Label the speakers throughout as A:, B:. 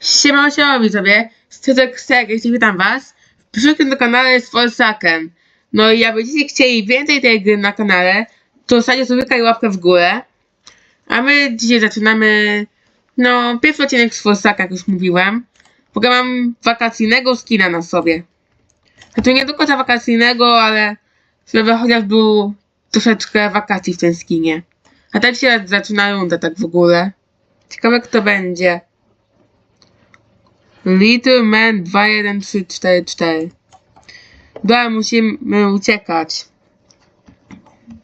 A: Siema, siema widzowie, Styczek Series i witam was w przyszłym kanale jest Forsaken. No i jak będziecie chcieli więcej tej gry na kanale, to zostawcie sobie łapkę w górę. A my dzisiaj zaczynamy, no, pierwszy odcinek z Forsaken, jak już mówiłem. W ogóle mam wakacyjnego skina na sobie. Znaczy nie do końca wakacyjnego, ale żeby chociaż był troszeczkę wakacji w tym skinie. A tak się zaczyna runda tak w ogóle. Ciekawe kto będzie. Little Man 21344. Dobra, musimy uciekać.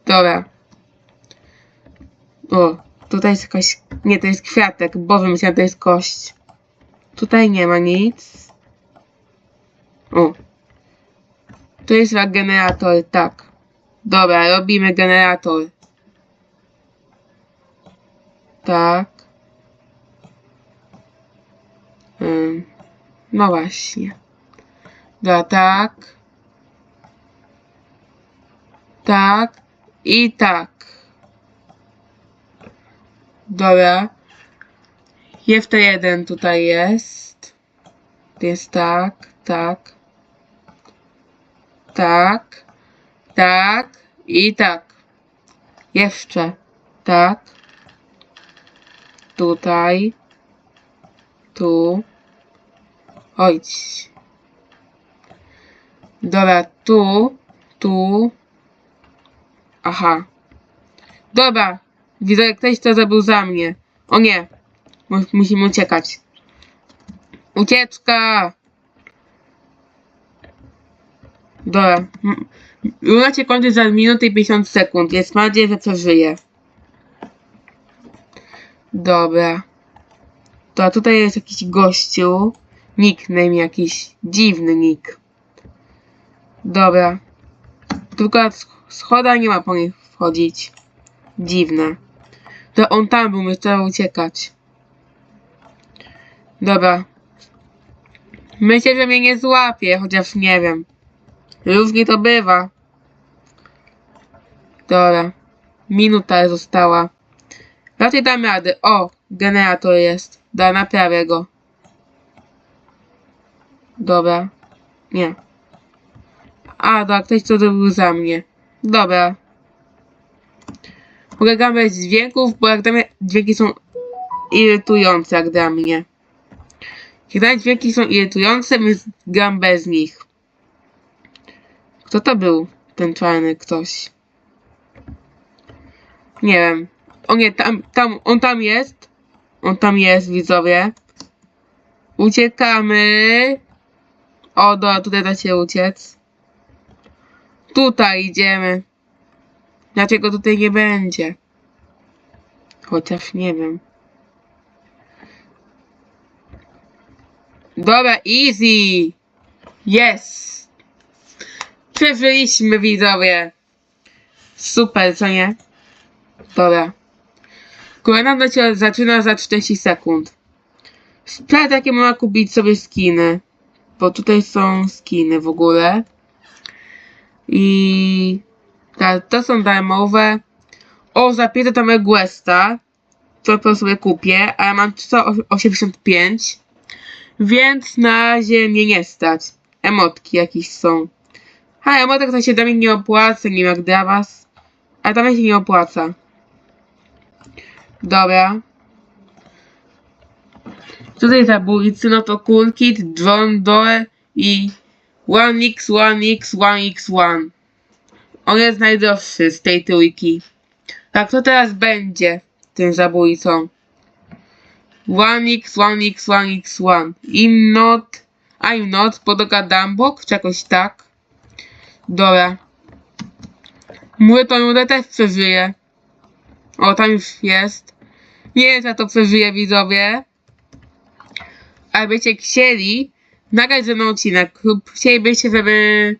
A: Dobra. O, tutaj jest jakaś... Nie, to jest kwiatek. Boże, myślałem, to jest kość. Tutaj nie ma nic. O. Tu jest generator, tak. Dobra, robimy generator. Tak. Ym, no właśnie. Dobra, tak. Tak. I tak. Dobra. Jeszcze jeden tutaj jest. Jest tak, tak. Tak. Tak. I tak. Jeszcze. Tak. Tutaj. Tu. Ojć. Dobra, tu. Tu. Aha. Dobra. Widzę, jak ktoś to zrobił za mnie. O nie. Mus- Musimy uciekać. Ucieczka! Dobra. Runa się kończy za minutę i 50 sekund, więc mam nadzieję, że przeżyję. Dobra. To tutaj jest jakiś gościu. Nickname jakiś. Dziwny nick. Dobra. Tylko sch- schoda nie ma po nich wchodzić. Dziwne. To on tam był, my trzeba uciekać. Dobra. Myślę, że mnie nie złapie, chociaż nie wiem. Różnie to bywa. Dobra. Minuta została. Raczej dam radę. O, generator jest. Da, naprawię go. Dobra. Nie. A, tak, ktoś to zrobił za mnie. Dobra. Mogę grać bez dźwięków, bo jak dla mnie dźwięki są irytujące, jak dla mnie. Mnie dźwięki są irytujące, więc gram bez nich. Kto to był? Ten czarny ktoś. Nie wiem. O nie, tam, tam, on tam jest. On tam jest, widzowie. Uciekamy. O, dobra, tutaj da się uciec. Tutaj idziemy. Dlaczego tutaj nie będzie? Chociaż nie wiem. Dobra, easy. Yes. Przeżyliśmy, widzowie. Super, co nie? Dobra. Kolejna lecie zaczyna za 40 sekund. Sprawdź, jakie można kupić sobie skiny. Bo tutaj są skiny w ogóle. I... Tak, to są darmowe. O, za 5 to mam Questa. To sobie kupię, ale mam 185. Więc na razie mnie nie stać. Emotki jakieś są. A, emotek to się dla mnie nie opłaca, nie wiem jak dla was. Ale dla mnie się nie opłaca. Dobra. Tutaj zabójcy, no to Kulkit, Drone Door i 1x, 1x, 1x1. On jest najdroższy z tej trójki. Tak to teraz będzie tym zabójcą. 1x, 1x, 1x1. I'm not, I'm not, podoga Dumbok, czy jakoś tak. Dobra. Mówię to nudę też przeżyje. O, tam już jest. Nie wiem, czy ja to przeżyję, widzowie. Ale byście chcieli nagrać mną odcinek lub chcielibyście, żeby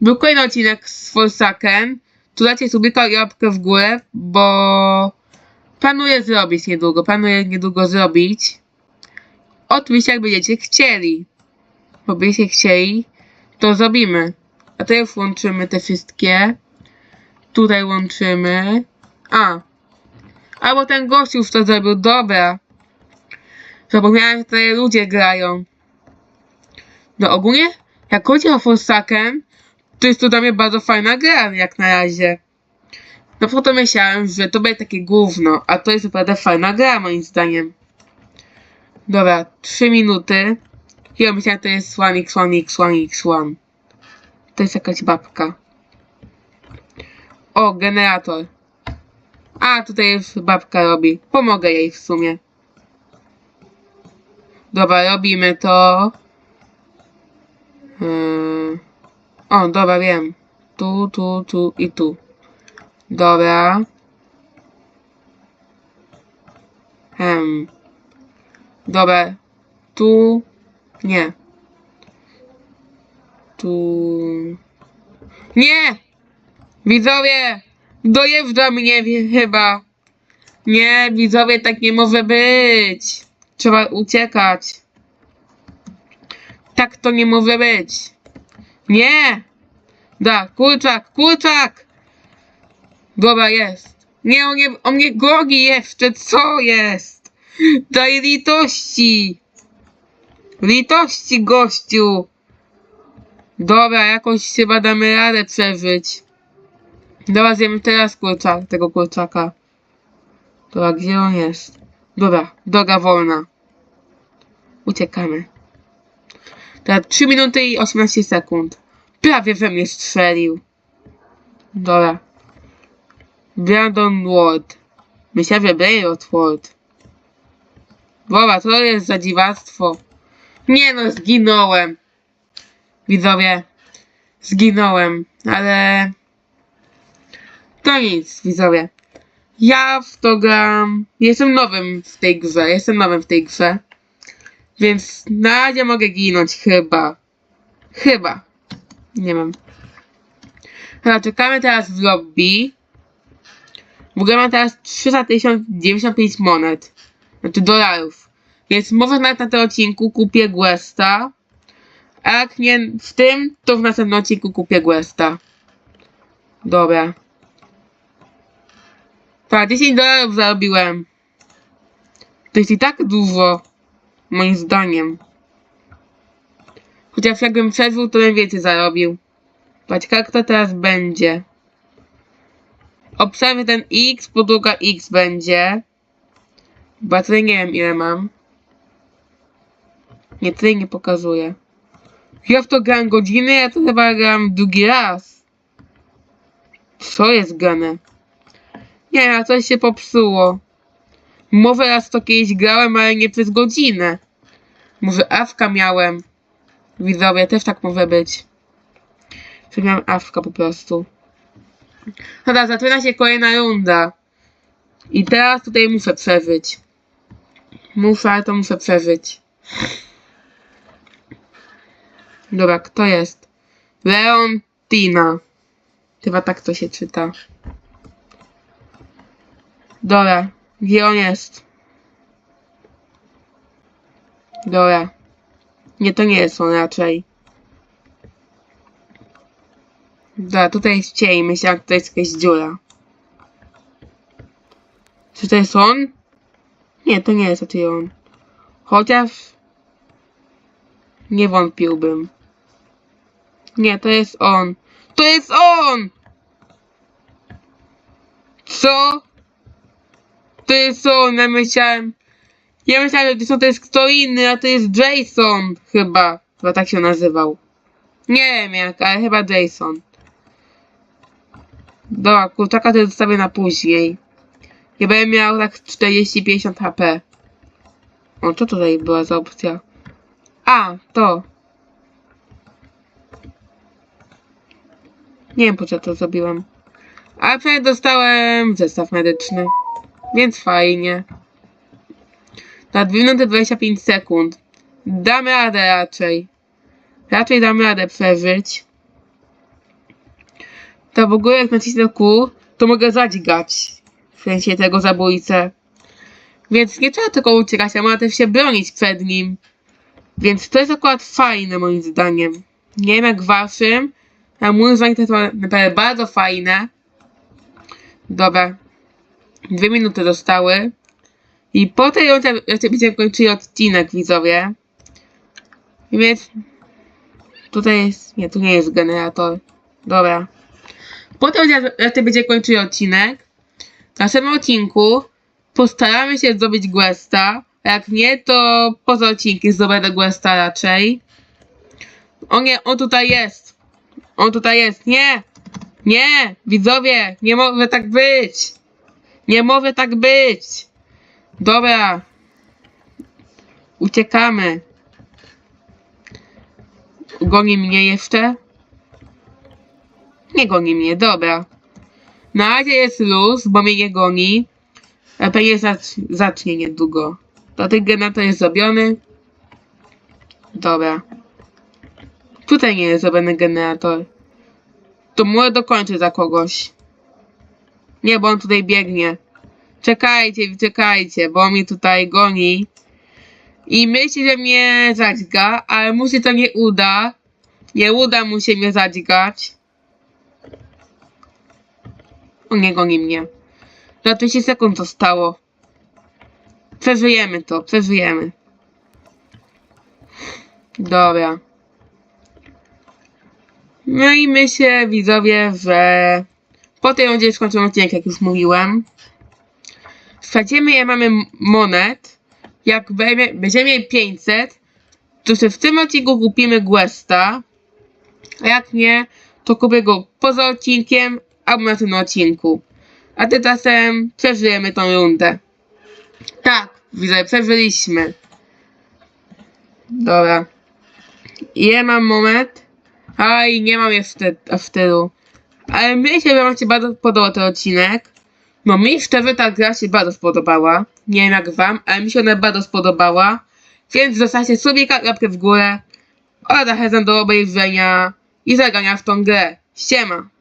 A: był kolejny odcinek z Forsaken, to dajcie subika i łapkę w górę, bo planuję zrobić niedługo, planuję niedługo zrobić. Oczywiście jak będziecie chcieli. Bo byście chcieli, to zrobimy. A teraz łączymy te wszystkie. Tutaj łączymy. A. Albo ten gość już to zrobił, dobra. Zapomniałem, że tutaj ludzie grają. No ogólnie, jak chodzi o Forsaken, to jest to dla mnie bardzo fajna gra, jak na razie. No potem myślałem, że to będzie takie gówno, a to jest naprawdę fajna gra, moim zdaniem. Dobra, 3 minuty. Ja myślałem, to jest 1x, 1x, 1x1. To jest jakaś babka. O, generator. A, tutaj już babka robi. Pomogę jej w sumie. Dobra, robimy to. Yy. O, dobra, wiem. Tu, tu, tu i tu. Dobra. Hem. Dobra. Tu. Nie. Tu. Nie! Widzowie! Dojeżdża mnie chyba. Nie, widzowie, tak nie może być. Trzeba uciekać. Tak to nie może być. Nie! Da, kurczak, kurczak! Dobra, jest. Nie, on, nie, on mnie goni jeszcze, co jest? Daj litości! Litości, gościu! Dobra, jakoś chyba damy radę przeżyć. Dobra, zjemy teraz kurczak, tego kurczaka. Dobra, gdzie on jest? Dobra, droga wolna. Uciekamy. Teraz 3 minuty i 18 sekund. Prawie we mnie strzelił. Dobra. Brandon Ward. Myślałem, że Braylord Ward. Dobra, to jest za dziwactwo. Nie no, zginąłem. Widzowie. Zginąłem, ale... To nic, widzowie. Ja w to gram. Jestem nowym w tej grze. Jestem nowym w tej grze. Więc na razie mogę ginąć, chyba. Chyba. Nie wiem. Dobra, czekamy teraz w lobby. W ogóle mam teraz 395 monet. Znaczy dolarów. Więc może nawet na tym odcinku kupię Questa. A jak nie w tym, to w następnym odcinku kupię Questa. Dobra. Tak, 10 dolarów zarobiłem. To jest i tak dużo. Moim zdaniem. Chociaż jakbym przeżył, to bym więcej zarobił. Patrz, jak to teraz będzie. Obserwuj ten X, podłoga X będzie. Bo tutaj nie wiem ile mam. Nie, tutaj nie pokazuje. Ja w to gram godziny, ja to chyba gram drugi raz. Co jest grane? Nie, coś się popsuło. Może raz to kiedyś grałem, ale nie przez godzinę. Może awka miałem. Widzowie, też tak może być. Że miałem awka po prostu. Dobra, zaczyna się kolejna runda. I teraz tutaj muszę przeżyć. Muszę, ale to muszę przeżyć. Dobra, kto jest? Leontina. Chyba tak to się czyta. Dobra, gdzie on jest? Dobra. Nie, to nie jest on raczej. Dobra, tutaj jest cień. Myślałem, że to jest jakaś dziura. Czy to jest on? Nie, to nie jest raczej on. Chociaż... Nie wątpiłbym. Nie, to jest on. To jest on! Co? To jest on, ja myślałem... Ja myślałem, że to jest kto inny, a to jest Jason chyba. Chyba tak się nazywał. Nie wiem jak, ale chyba Jason. Dobra, kurczaka to zostawię na później. Ja będę miał tak 40-50 HP. O, co tutaj była za opcja? A, to. Nie wiem po co to zrobiłem. Ale przynajmniej dostałem zestaw medyczny. Więc fajnie. Na 2 minuty 25 sekund. Damy radę raczej. Raczej damy radę przeżyć. To w ogóle jak nacisnę Q, to mogę zadźgać. W sensie tego zabójcę. Więc nie trzeba tylko uciekać, a można też się bronić przed nim. Więc to jest akurat fajne moim zdaniem. Nie wiem jak waszym, a moim zdaniem to jest naprawdę bardzo fajne. Dobra. Dwie minuty zostały. I po tej rundzie będziemy kończyli odcinek, widzowie. Więc tutaj jest, nie, tu nie jest generator. Dobra. Po tej rundzie będziemy kończyli odcinek. W następnym odcinku postaramy się zdobyć Questa. a Jak nie, to poza odcinkiem zdobędę Questa raczej. O nie, on tutaj jest. On tutaj jest. Nie! Nie! Widzowie, nie może tak być! Nie może tak być! Dobra. Uciekamy. Goni mnie jeszcze? Nie goni mnie, dobra. Na razie jest luz, bo mnie nie goni. A pewnie zacz, zacznie niedługo. Ten generator jest zrobiony. Dobra. Tutaj nie jest zrobiony generator. To może dokończę za kogoś. Nie, bo on tutaj biegnie. Czekajcie, czekajcie, bo on mnie tutaj goni. I myśli, że mnie zadźga, ale mu się to nie uda. Nie uda mu się mnie zadźgać. On nie goni mnie. Za 30 sekund zostało. Przeżyjemy to, przeżyjemy. Dobra. No i myślę, widzowie, że po tej rundzie skończymy odcinek, jak już mówiłem. Stracimy je mamy monet. Jak będziemy mieli 500, to sobie w tym odcinku kupimy Questa. A jak nie, to kupię go poza odcinkiem albo na tym odcinku. A tymczasem przeżyjemy tą rundę. Tak, widzę, przeżyliśmy. Dobra. Ja mam moment. Aj, nie mam jeszcze w tylu. Ale myślę, że wam się bardzo podobał ten odcinek. No mi szczerze ta gra się bardzo spodobała. Nie wiem jak wam, ale mi się ona bardzo spodobała. Więc zostawcie sobie łapkę w górę. Oraz zachęcam do obejrzenia i zagrania w tą grę. Siema!